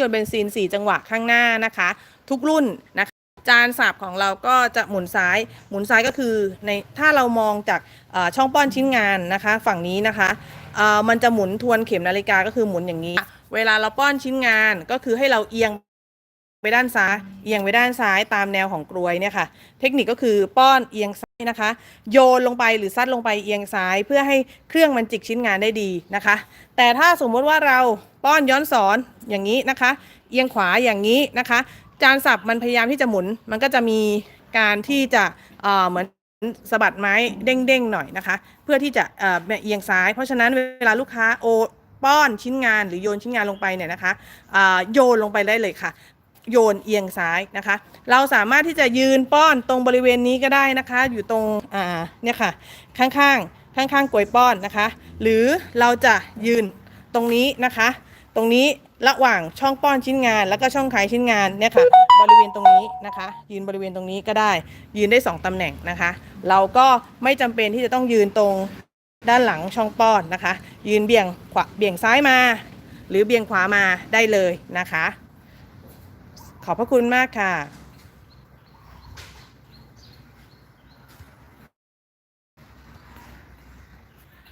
ยนต์เบนซิน 4 จังหวะข้างหน้านะคะ ทุกรุ่นนะคะจานสับของเราก็จะหมุนซ้าย หมุนซ้ายก็คือในถ้าเรามองจากช่องป้อนชิ้นงานนะคะ ฝั่งนี้นะคะมันจะหมุนทวนเข็มนาฬิกาก็คือหมุนอย่างนี้ เวลาเราป้อนชิ้นงานก็คือให้เราเอียง ไปด้านซ้าย เอียงไปด้านซ้ายตามแนวของกลวยเนี่ยค่ะ เทคนิคก็คือป้อนเอียงซ้ายนะคะ โยนลงไปหรือซัดลงไปเอียงซ้ายเพื่อให้เครื่องมันจิกชิ้นงานได้ดีนะคะ แต่ถ้าสมมติว่าเราป้อนย้อนสอนอย่างนี้นะคะ เอียงขวาอย่างนี้นะคะ จานสับมันพยายามที่จะหมุน มันก็จะมีการที่จะเออเหมือนสะบัดไม้เด้งๆหน่อยนะคะ เพื่อที่จะเออเอียงซ้าย เพราะฉะนั้นเวลาลูกค้าโอป้อนชิ้นงานหรือโยนชิ้นงานลงไปเนี่ยนะคะอ่าโยนลงไปได้เลยค่ะ โยนเอียงซ้ายนะคะ เราสามารถที่จะยืนป้อนตรงบริเวณนี้ก็ได้นะคะ อยู่ตรงอ่าเนี่ยค่ะข้างๆ ข้างๆกลวยป้อนนะคะ หรือเราจะยืนตรงนี้นะคะ ตรงนี้ระหว่างช่องป้อนชิ้นงาน แล้วก็ช่องขายชิ้นงานเนี่ยค่ะบริเวณตรงนี้นะคะ ยืนบริเวณตรงนี้ก็ได้ ยืนได้สองตำแหน่งนะคะ เราก็ไม่จำเป็นที่จะต้องยืนตรงด้านหลังช่องป้อนนะคะ ยืนเบี่ยงขวาเบี่ยงซ้ายมา หรือเบี่ยงขวามาได้เลยนะคะ ขอบพระคุณมากค่ะ